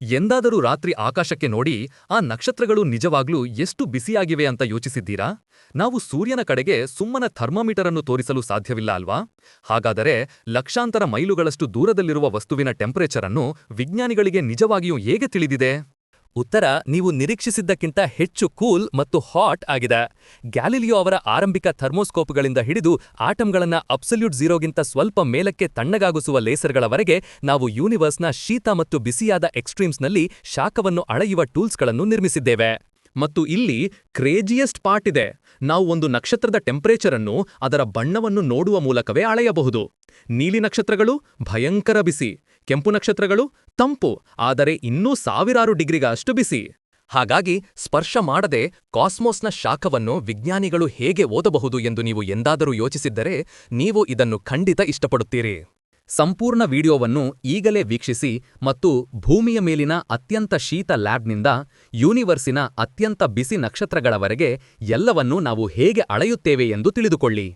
ಎಂದಾದರೂ ರಾತ್ರಿ ಆಕಾಶಕ್ಕೆ ನೋಡಿ, ಆ ನಕ್ಷತ್ರಗಳು ನಿಜವಾಗ್ಲೂ ಎಷ್ಟು ಬಿಸಿಯಾಗಿವೆ ಅಂತ ಯೋಚಿಸಿದ್ದೀರಾ? ನಾವು ಸೂರ್ಯನ ಕಡೆಗೆ ಸುಮ್ಮನ ಥರ್ಮಾಮೀಟರ್ ಅನ್ನು ತೋರಿಸಲು ಸಾಧ್ಯವಿಲ್ಲ ಅಲ್ವಾ? ಹಾಗಾದರೆ ಲಕ್ಷಾಂತರ ಮೈಲುಗಳಷ್ಟು ದೂರದಲ್ಲಿರುವ ವಸ್ತುವಿನ ಟೆಂಪರೇಚರ್ ಅನ್ನು ವಿಜ್ಞಾನಿಗಳಿಗೆ ನಿಜವಾಗಿಯೂ ಹೇಗೆ ತಿಳಿದಿದೆ? ಉತ್ತರ, ನೀವು ನಿರೀಕ್ಷಿಸಿದ್ದಕ್ಕಿಂತ ಹೆಚ್ಚು ಕೂಲ್ ಮತ್ತು ಹಾಟ್ ಆಗಿದೆ. ಗ್ಯಾಲಿಲಿಯೋ ಅವರ ಆರಂಭಿಕ ಥರ್ಮೋಸ್ಕೋಪ್ಗಳಿಂದ ಹಿಡಿದು ಆಟಂಗಳನ್ನ ಅಬ್ಸಲ್ಯೂಟ್ ಝೀರೋಗಿಂತ ಸ್ವಲ್ಪ ಮೇಲಕ್ಕೆ ತಣ್ಣಗಾಗಿಸುವ ಲೇಸರ್ಗಳವರೆಗೆ ನಾವು ಯೂನಿವರ್ಸ್ನ ಶೀತ ಮತ್ತು ಬಿಸಿಯಾದ ಎಕ್ಸ್ಟ್ರೀಮ್ಸ್ನಲ್ಲಿ ಶಾಖವನ್ನು ಅಳೆಯುವ ಟೂಲ್ಸ್ಗಳನ್ನು ನಿರ್ಮಿಸಿದ್ದೇವೆ. ಮತ್ತು ಇಲ್ಲಿ ಕ್ರೇಜಿಯೆಸ್ಟ್ ಪಾರ್ಟ್ ಇದೆ. ನಾವು ಒಂದು ನಕ್ಷತ್ರದ ಟೆಂಪರೇಚರ್ ಅನ್ನು ಅದರ ಬಣ್ಣವನ್ನು ನೋಡುವ ಮೂಲಕವೇ ಅಳೆಯಬಹುದು. ನೀಲಿ ನಕ್ಷತ್ರಗಳು ಭಯಂಕರ ಬಿಸಿ. ಕೆಂಪು ನಕ್ಷತ್ರಗಳು ತಂಪು, ಆದರೆ ಇನ್ನೂ ಸಾವಿರಾರು ಡಿಗ್ರಿಗಷ್ಟು ಬಿಸಿ. ಹಾಗಾಗಿ ಸ್ಪರ್ಶ ಮಾಡದೆ ಕಾಸ್ಮೋಸ್ನ ಶಾಖವನ್ನು ವಿಜ್ಞಾನಿಗಳು ಹೇಗೆ ಓದಬಹುದು ಎಂದು ನೀವು ಎಂದಾದರೂ ಯೋಚಿಸಿದ್ದರೆ ನೀವು ಇದನ್ನು ಖಂಡಿತ ಇಷ್ಟಪಡುತ್ತೀರಿ. ಸಂಪೂರ್ಣ ವಿಡಿಯೋವನ್ನು ಈಗಲೇ ವೀಕ್ಷಿಸಿ ಮತ್ತು ಭೂಮಿಯ ಮೇಲಿನ ಅತ್ಯಂತ ಶೀತ ಲ್ಯಾಬ್ನಿಂದ ಯೂನಿವರ್ಸಿನ ಅತ್ಯಂತ ಬಿಸಿ ನಕ್ಷತ್ರಗಳವರೆಗೆ ಎಲ್ಲವನ್ನೂ ನಾವು ಹೇಗೆ ಅಳೆಯುತ್ತೇವೆ ಎಂದು ತಿಳಿದುಕೊಳ್ಳಿ.